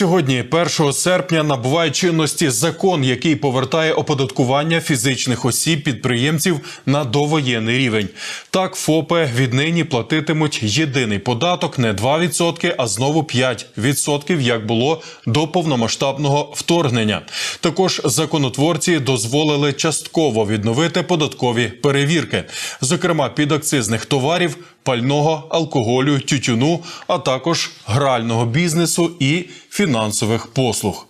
Сьогодні, 1 серпня, набуває чинності закон, який повертає оподаткування фізичних осіб підприємців на довоєнний рівень. Так, ФОПи віднині платитимуть єдиний податок не 2%, а знову 5%, як було до повномасштабного вторгнення. Також законотворці дозволили частково відновити податкові перевірки, зокрема підакцизних товарів, пального, алкоголю, тютюну, а також грального бізнесу і фінансових послуг.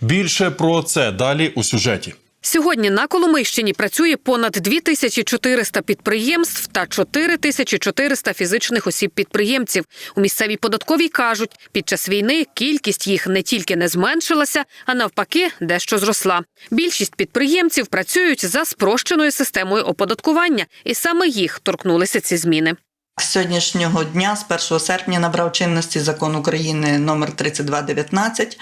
Більше про це далі у сюжеті. Сьогодні на Коломийщині працює понад 2400 підприємств та 4400 фізичних осіб-підприємців. У місцевій податковій кажуть, під час війни кількість їх не тільки не зменшилася, а навпаки, дещо зросла. Більшість підприємців працюють за спрощеною системою оподаткування, і саме їх торкнулися ці зміни. Сьогоднішнього дня, з 1 серпня, набрав чинності закон України номер 3219.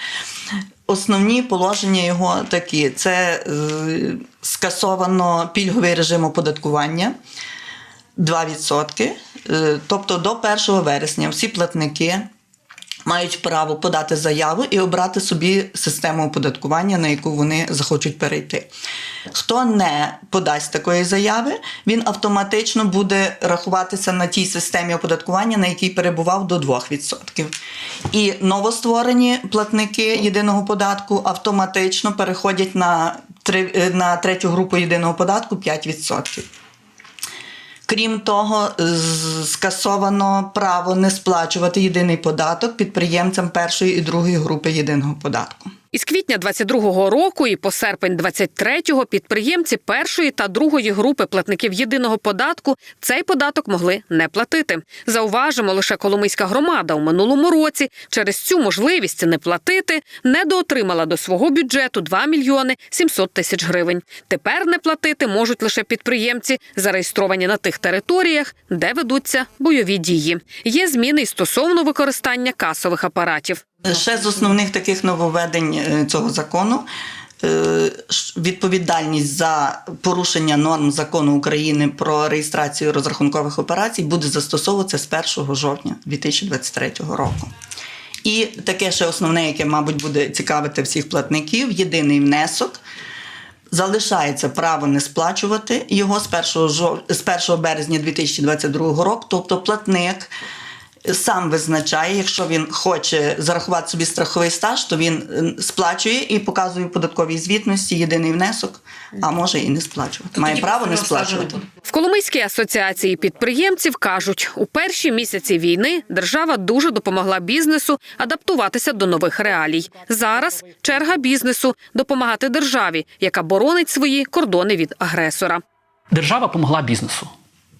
Основні положення його такі: це е, скасовано пільговий режим оподаткування 2%. Е, тобто до 1 вересня всі платники мають право подати заяву і обрати собі систему оподаткування, на яку вони захочуть перейти. Хто не подасть такої заяви, він автоматично буде рахуватися на тій системі оподаткування, на якій перебував до 2%. І новостворені платники єдиного податку автоматично переходять на, на третю групу єдиного податку 5%. Крім того, скасовано право не сплачувати єдиний податок підприємцям першої і другої групи єдиного податку. Із квітня 22-го року і по серпень 23-го підприємці першої та другої групи платників єдиного податку цей податок могли не платити. Зауважимо, лише Коломийська громада у минулому році через цю можливість не платити недоотримала до свого бюджету 2 мільйони 700 тисяч гривень. Тепер не платити можуть лише підприємці, зареєстровані на тих територіях, де ведуться бойові дії. Є зміни й стосовно використання касових апаратів. Ще з основних таких нововведень е, цього закону. е, Відповідальність за порушення норм закону України про реєстрацію розрахункових операцій буде застосовуватися з 1 жовтня 2023 року. І таке ще основне, яке, мабуть, буде цікавити всіх платників: єдиний внесок. Залишається право не сплачувати його з 1, жов... з 1 березня 2022 року. Тобто платник сам визначає, якщо він хоче зарахувати собі страховий стаж, то він сплачує і показує в податковій звітності єдиний внесок, а може і не сплачувати. Має право не сплачувати. В Коломийській асоціації підприємців кажуть, у перші місяці війни держава дуже допомогла бізнесу адаптуватися до нових реалій. Зараз черга бізнесу допомагати державі, яка боронить свої кордони від агресора. Держава допомогла бізнесу.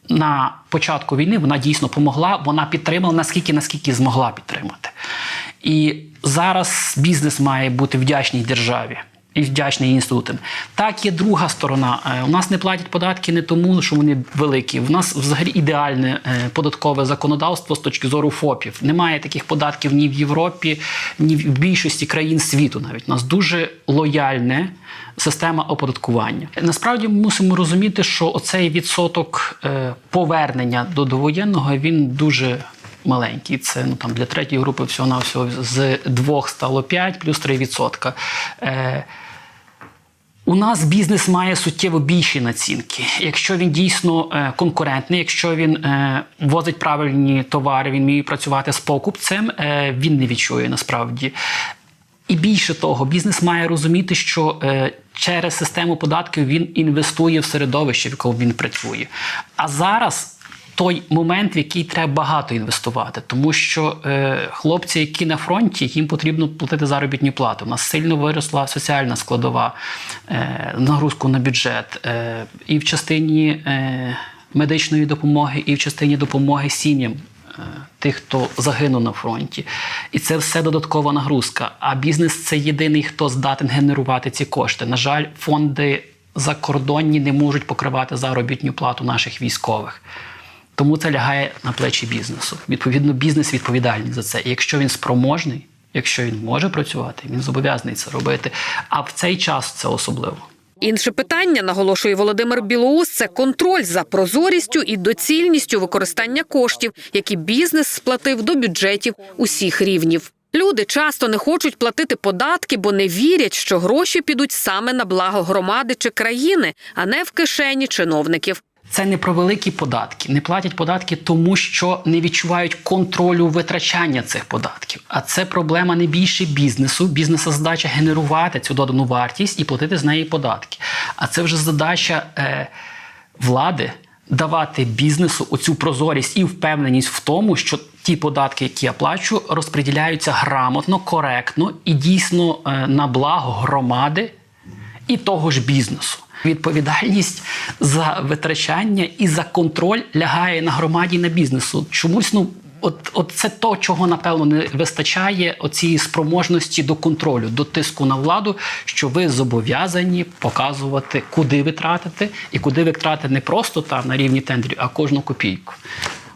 На початку війни вона дійсно допомогла, вона підтримала наскільки, наскільки змогла підтримати. І зараз бізнес має бути вдячний державі і вдячний інститутам. Так, є друга сторона. Е, У нас не платять податки не тому, що вони великі. У нас взагалі ідеальне е, податкове законодавство з точки зору ФОПів. Немає таких податків ні в Європі, ні в більшості країн світу. Навіть у нас дуже лояльне система оподаткування. Насправді ми мусимо розуміти, що оцей відсоток е, повернення до довоєнного він дуже. Маленький, це ну там для третьої групи всього на всього з двох стало 5 плюс 3 відсотка. Е, у нас бізнес має суттєво більші націнки. Якщо він дійсно е, конкурентний, якщо він е, возить правильні товари, він вміє працювати з покупцем, е, він не відчує насправді. І більше того, бізнес має розуміти, що через систему податків він інвестує в середовище, в якому він працює. А зараз. Той момент, в який треба багато інвестувати, тому що е, хлопці, які на фронті, їм потрібно платити заробітну плату. У нас сильно виросла соціальна складова е, нагрузку на бюджет е, і в частині е, медичної допомоги, і в частині допомоги сім'ям е, тих, хто загинув на фронті. І це все додаткова нагрузка. А бізнес це єдиний, хто здатен генерувати ці кошти. На жаль, фонди закордонні не можуть покривати заробітну плату наших військових. Тому це лягає на плечі бізнесу. Відповідно, бізнес відповідальний за це. І якщо він спроможний, якщо він може працювати, він зобов'язаний це робити. А в цей час це особливо. Інше питання, наголошує Володимир Білоус, це контроль за прозорістю і доцільністю використання коштів, які бізнес сплатив до бюджетів усіх рівнів. Люди часто не хочуть платити податки, бо не вірять, що гроші підуть саме на благо громади чи країни, а не в кишені чиновників. Це не про великі податки. Не платять податки, тому що не відчувають контролю витрачання цих податків. А це проблема не більше бізнесу. Бізнеса задача генерувати цю додану вартість і платити з неї податки. А це вже задача е, влади давати бізнесу оцю прозорість і впевненість в тому, що ті податки, які я плачу, розподіляються грамотно, коректно і дійсно е, на благо громади і того ж бізнесу. Відповідальність за витрачання і за контроль лягає на громаді і на бізнесу. Чомусь ну. От, от це то, чого напевно не вистачає оцієї спроможності до контролю, до тиску на владу, що ви зобов'язані показувати, куди ви тратите, і куди ви тратите не просто там на рівні тендерів, а кожну копійку.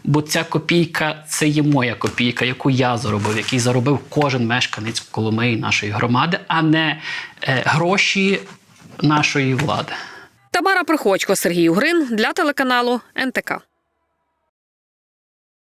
Бо ця копійка це є моя копійка, яку я заробив, який заробив кожен мешканець Коломиї нашої громади, а не е, гроші нашої влади. Тамара Приходько, Сергій Угрин для телеканалу НТК.